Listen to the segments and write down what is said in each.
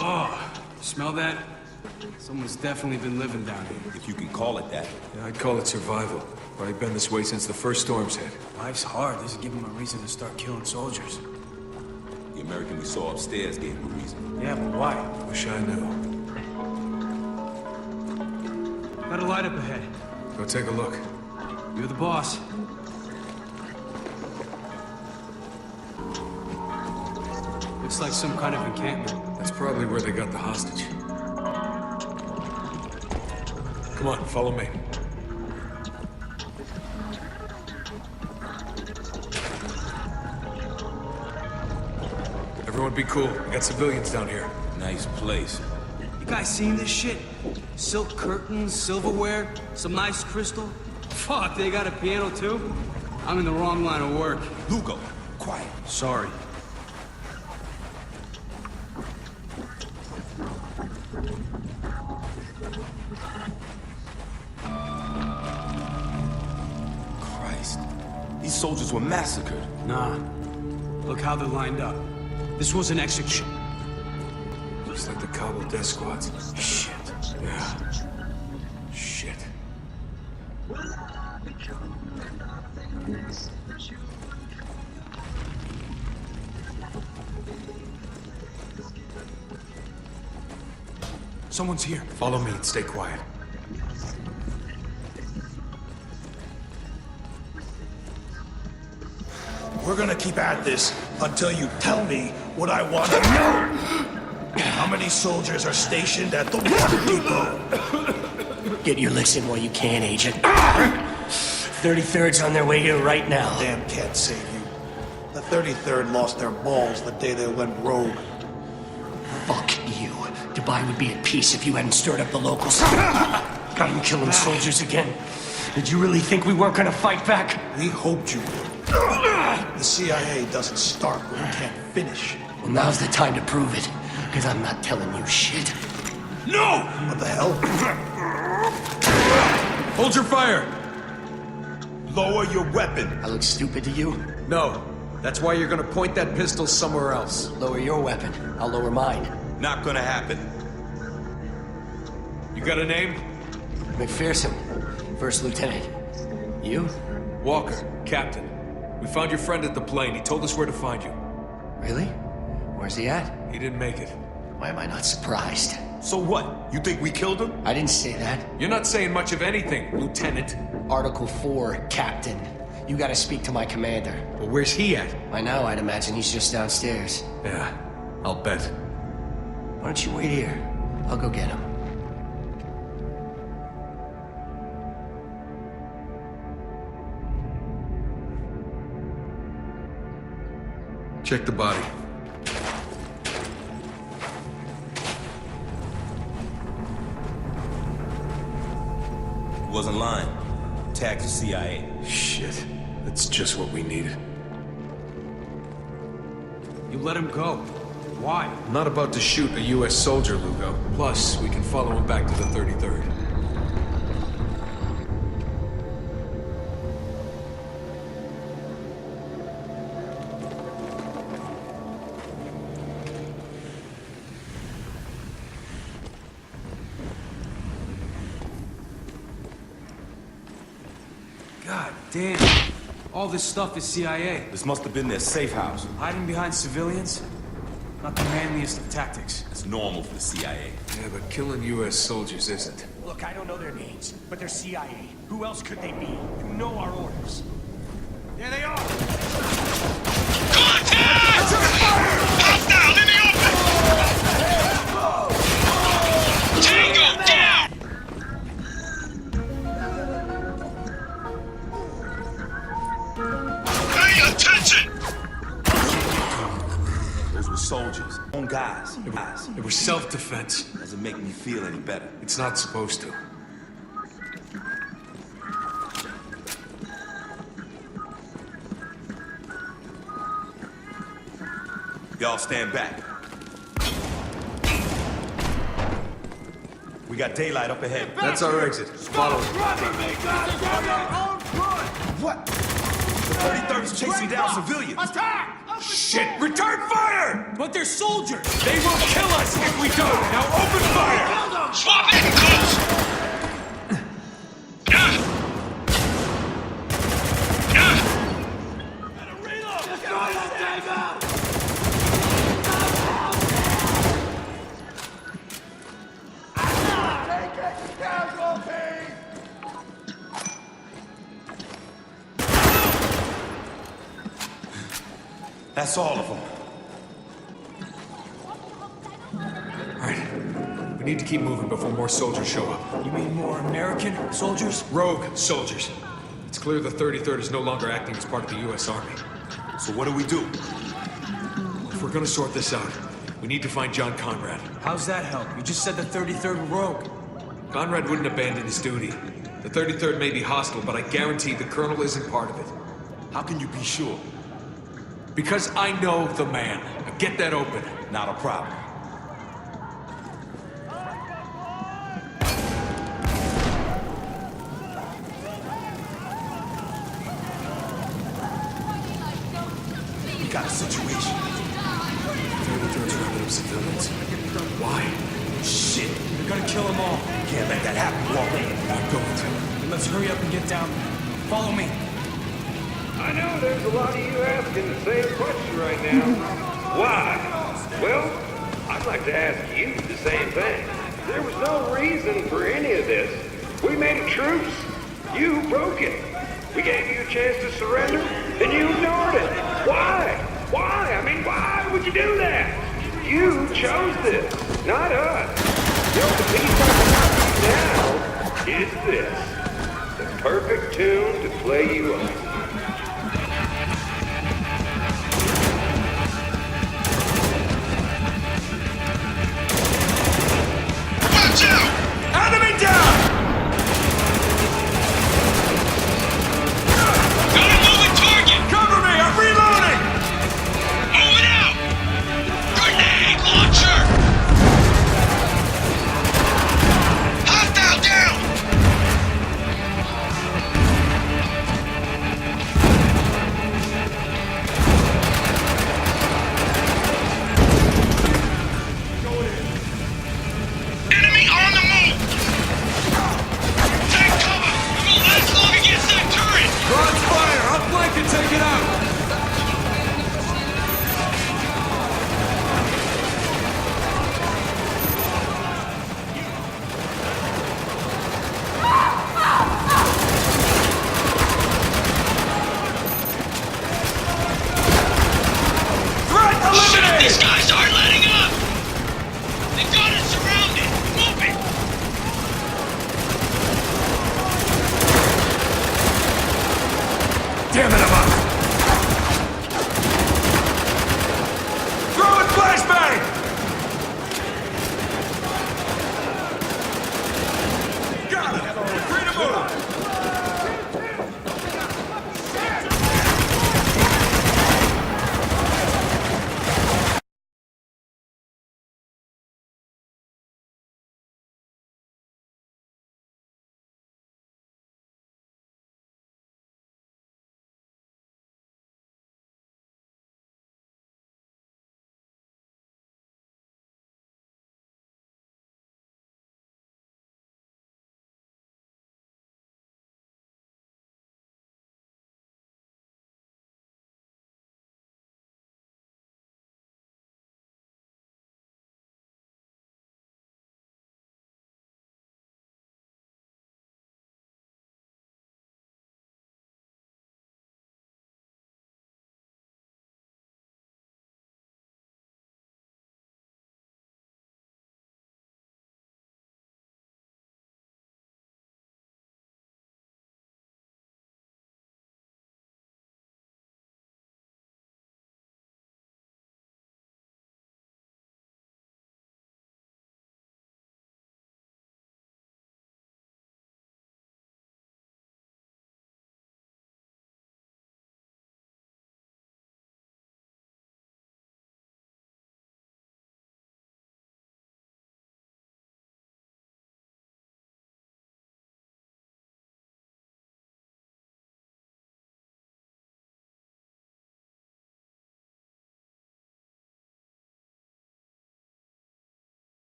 Oh, smell that? Someone's definitely been living down here. If you can call it that. Yeah, I'd call it survival. But I've been this way since the first storms hit. Life's hard. This is giving him a reason to start killing soldiers. The American we saw upstairs gave him a reason. Yeah, but why? Wish I knew. Got a light up ahead. Go take a look. You're the boss. Looks like some kind of encampment. That's probably where they got the hostage. Come on, follow me. Everyone be cool. We got civilians down here. Nice place. You guys seen this shit? Silk curtains, silverware, some nice crystal. Fuck, they got a piano too? I'm in the wrong line of work. Lugo, quiet. Sorry. These soldiers were massacred. Nah. Look how they're lined up. This was an execution. Looks like the Kabul death squads. Shit. Yeah. Shit. Someone's here. Follow me and stay quiet. We're gonna keep at this until you tell me what I want to know. How many soldiers are stationed at the water depot? Get your licks in while you can, Agent. 33rd's on their way here right now. Damn can't save you. The 33rd lost their balls the day they went rogue. Fuck you. Dubai would be at peace if you hadn't stirred up the locals. Got them killing soldiers again. Did you really think we weren't gonna fight back? We hoped you would. The CIA doesn't start where it can't finish. Well, now's the time to prove it. Because I'm not telling you shit. No! What the hell? Hold your fire! Lower your weapon. I look stupid to you? No. That's why you're gonna point that pistol somewhere else. Lower your weapon. I'll lower mine. Not gonna happen. You got a name? McPherson, First Lieutenant. You? Walker, Captain. We found your friend at the plane. He told us where to find you. Really? Where's he at? He didn't make it. Why am I not surprised? So what? You think we killed him? I didn't say that. You're not saying much of anything, Lieutenant. Article 4, Captain. You gotta speak to my commander. But where's he at? By now, I'd imagine he's just downstairs. Yeah, I'll bet. Why don't you wait here? I'll go get him. Check the body. He wasn't lying. Tagged the CIA. Shit. That's just what we needed. You let him go. Why? I'm not about to shoot a U.S. soldier, Lugo. Plus, we can follow him back to the 33rd. Damn. All this stuff is CIA. This must have been their safe house. Hiding behind civilians? Not the manliest of tactics. It's normal for the CIA. Yeah, but killing U.S. soldiers isn't. Look, I don't know their names, but they're CIA. Who else could they be? You know our orders. There they are! Soldiers, own guys. guys. It was self-defense. Doesn't make me feel any better. It's not supposed to. Y'all stand back. We got daylight up ahead. That's our exit. Follow it. What? The 33rd is chasing down civilians. Attack! Shit! Return fire! But they're soldiers! They will kill us if we don't! Now open fire! Swap in close! That's all of them. Alright. We need to keep moving before more soldiers show up. You mean more American soldiers? Rogue soldiers. It's clear the 33rd is no longer acting as part of the U.S. Army. So what do we do? If we're gonna sort this out, we need to find John Conrad. How's that help? You just said the 33rd were rogue. Conrad wouldn't abandon his duty. The 33rd may be hostile, but I guarantee the Colonel isn't part of it. How can you be sure? Because I know the man. Get that open. Not a problem. We got a situation. 33rd's rounded up civilians. Why? Shit. We're gonna kill them all. Can't let that happen, Walker. I'm going to. Let's hurry up and get down. Follow me. I know there's a lot of you asking the same question right now. Why? Well, I'd like to ask you the same thing. There was no reason for any of this. We made a truce. You broke it. We gave you a chance to surrender, and you ignored it. Why? Why? I mean, why would you do that? You chose this, not us. You know, the piece I'm now is this. The perfect tune to play you up.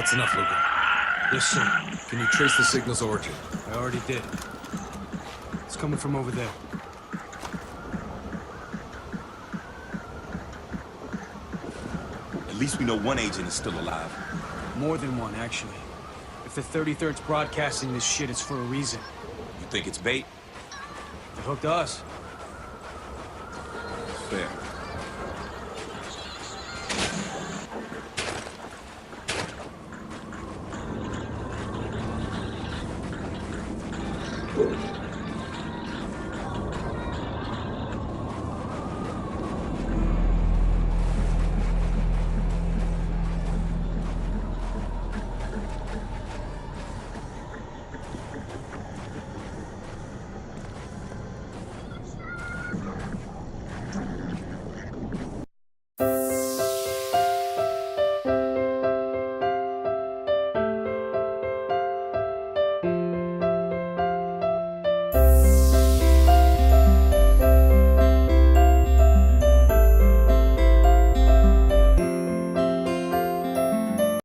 That's enough, Luca. Yes, sir. Can you trace the signal's origin? I already did. It's coming from over there. At least we know one agent is still alive. More than one, actually. If the 33rd's broadcasting this shit, it's for a reason. You think it's bait? They hooked us. Fair.